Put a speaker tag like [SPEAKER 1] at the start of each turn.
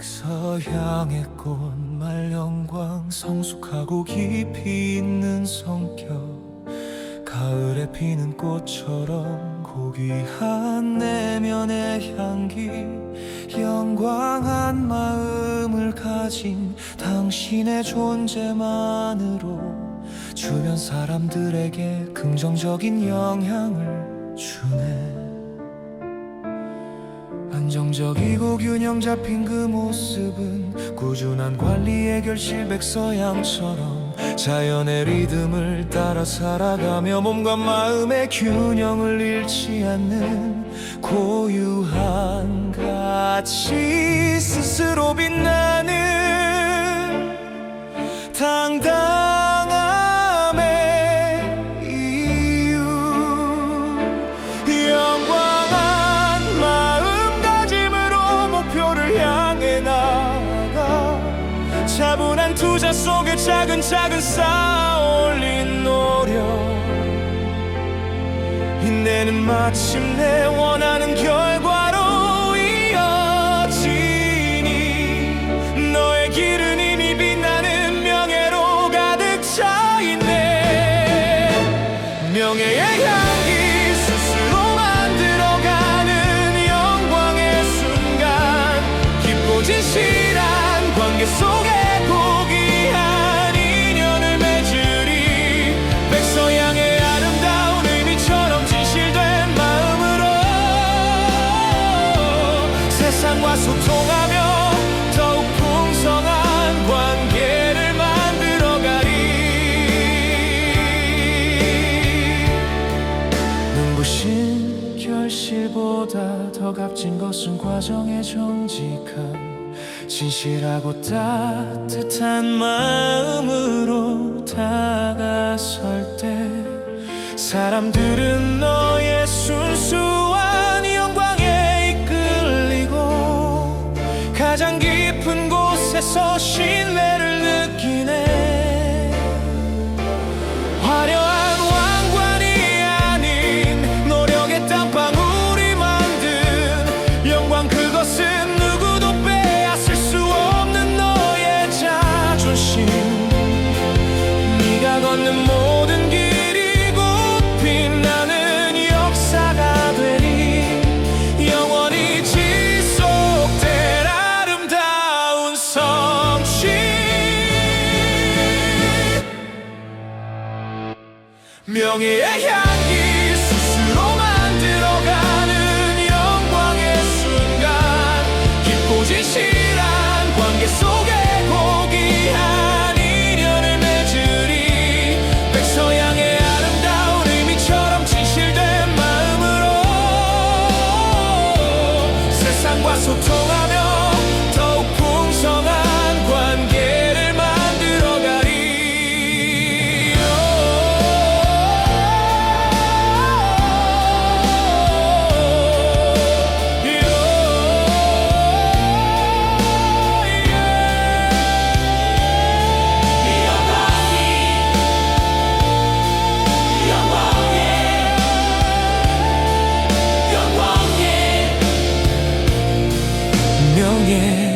[SPEAKER 1] 서양의 꽃말 영광 성숙하고 깊이 있는 성격. 가을에 피는 꽃처럼 고귀한 내면의 향기. 영광한 마음을 가진 당신의 존재만으로 주변 사람들에게 긍정적인 영향을 주네 안정적이고 균형 잡힌 그 모습은 꾸준한 관리의 결실 백서양처럼 자연의 리듬을 따라 살아가며 몸과 마음의 균형을 잃지 않는 고유한 가치 스스로 빛나는 당당 속에 차근차근 쌓아올린 노력. 인내는 마침내 원하는 결과로 이어지니 너의 길은 이미 빛나는 명예로 가득 차 있네. 명예의 향기 스스로 만들어가는 영광의 순간. 깊고 진실한 관계 속에 결실보다 더 값진 것은 과정의 정직함 진실하고 따뜻한 마음으로 다가설 때 사람들은 너의 순수한 영광에 이끌리고 가장 깊은 곳에서 신 명예의 향 명